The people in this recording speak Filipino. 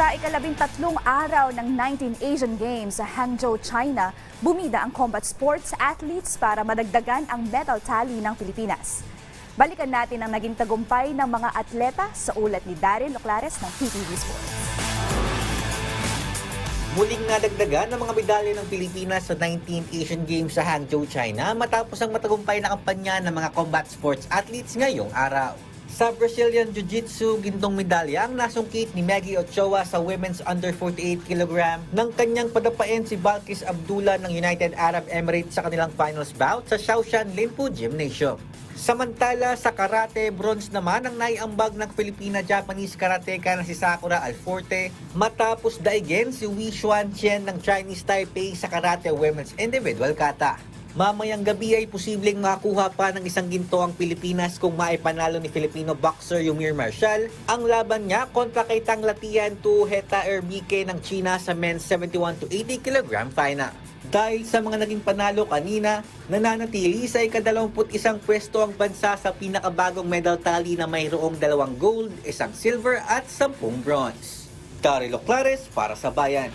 Sa ikalabing tatlong araw ng 19 Asian Games sa Hangzhou, China, bumida ang combat sports athletes para madagdagan ang medal tally ng Pilipinas. Balikan natin ang naging tagumpay ng mga atleta sa ulat ni Daryl Loclares ng PTV Sports. Muling nadagdagan ng mga medalya ng Pilipinas sa 19th Asian Games sa Hangzhou, China matapos ang matagumpay na kampanya ng mga combat sports athletes ngayong araw. Sa Brazilian Jiu-Jitsu, gintong medalya ang nasungkit ni Maggie Ochoa sa women's under 48 kg nang kanyang padapain si Balkis Abdullah ng United Arab Emirates sa kanilang finals bout sa Shaoshan Linfu Gymnasium. Samantala sa karate, bronze naman ang naiambag ng Filipina-Japanese karateka na si Sakura Alforte matapos daigin si Wei Xuan Chen ng Chinese Taipei sa karate women's individual kata. Mamayang gabi ay posibleng makakuha pa ng isang ginto ang Pilipinas kung maipanalo ni Filipino boxer Yumir Marshall ang laban niya kontra kay Tang Latian to Heta Erbike ng China sa men's 71 to 80 kg final. Dahil sa mga naging panalo kanina, nananatili sa ikadalawamput isang pwesto ang bansa sa pinakabagong medal tally na mayroong dalawang gold, isang silver at sampung bronze. Darilo Clares para sa Bayan.